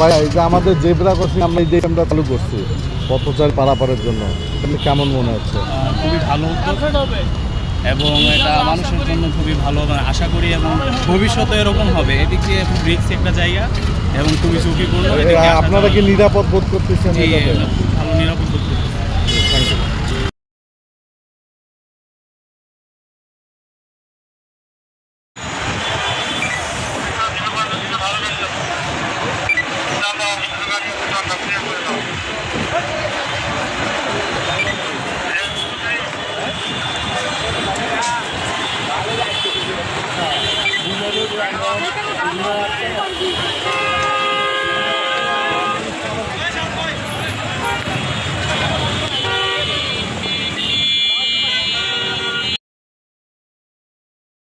ভাই এই যে আমাদের জেব্রা ক্রসিং আমরা এই যে আমরা চালু করছি পথচার পারাপারের জন্য। কেমন মনে হচ্ছে? খুবই ভালো উদ্যোগ এবং এটা মানুষের জন্য খুবই ভালো মানে আশা করি এবং ভবিষ্যতে এরকম হবে। এদিক দিয়ে খুব রিস্ক একটা জায়গা এবং খুবই ঝুঁকিপূর্ণ। আপনারা কি নিরাপদ বোধ করতেছেন ভালো নিরাপদ